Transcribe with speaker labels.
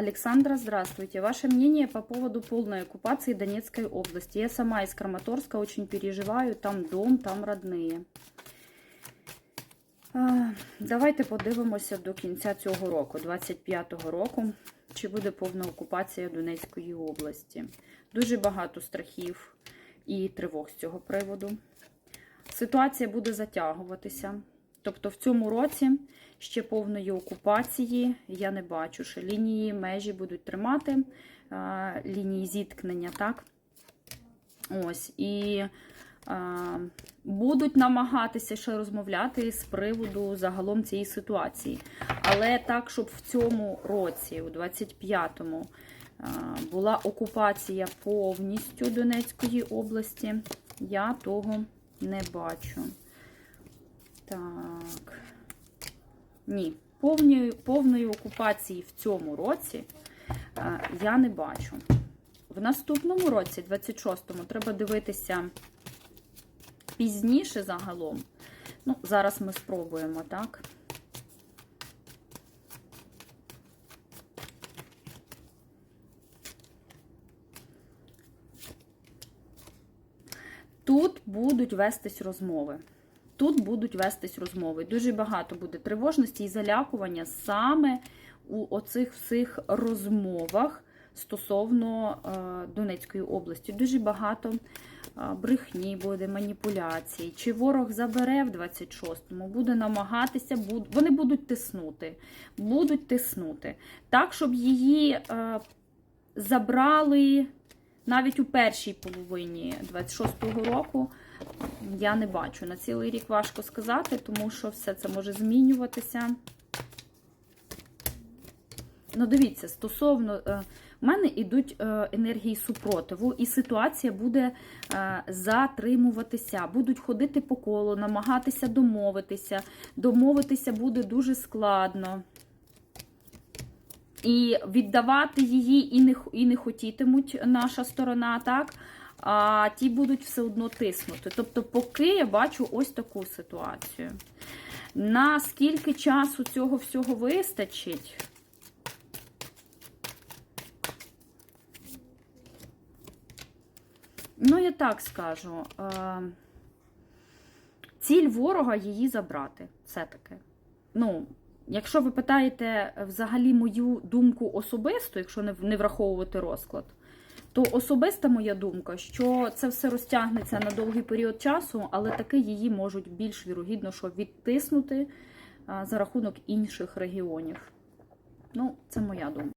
Speaker 1: Александра, здравствуйте. Ваше мнение по поводу полной оккупации Донецкой области? Я сама из Краматорска очень переживаю. Там дом, там родные. Давайте подивимося до кінця цього року, 25-го року, чи буде повна окупація Донецької області. Дуже багато страхів і тривог з цього приводу. Ситуація буде затягуватися. Тобто в цьому році ще повної окупації я не бачу, що лінії межі будуть тримати, лінії зіткнення, так? Ось. І будуть намагатися ще розмовляти з приводу загалом цієї ситуації. Але так, щоб в цьому році, у 25-му, а, була окупація повністю Донецької області, я того не бачу. Так. Ні, повної, повної окупації в цьому році е, я не бачу. В наступному році, 26-му, треба дивитися пізніше загалом. Ну, зараз ми спробуємо, так? Тут будуть вестись розмови. Тут будуть вестись розмови. Дуже багато буде тривожності і залякування саме у оцих всіх розмовах стосовно е, Донецької області. Дуже багато е, брехні буде, маніпуляцій. Чи ворог забере в 26-му, буде намагатися, вони будуть тиснути. Будуть тиснути. Так, щоб її е, забрали навіть у першій половині 26-го року. Я не бачу. На цілий рік важко сказати, тому що все це може змінюватися. Ну, дивіться, стосовно е, в мене йдуть е, енергії супротиву, і ситуація буде е, затримуватися, будуть ходити по колу, намагатися домовитися. Домовитися буде дуже складно. І віддавати її і не, і не хотітимуть наша сторона, так? А ті будуть все одно тиснути. Тобто, поки я бачу ось таку ситуацію. Наскільки часу цього всього вистачить? Ну, я так скажу. Е, Ціль ворога її забрати. Все-таки. Ну, якщо ви питаєте взагалі мою думку особисто, якщо не не враховувати розклад, то особиста моя думка, що це все розтягнеться на довгий період часу, але таки її можуть більш вірогідно, що відтиснути за рахунок інших регіонів. Ну, це моя думка.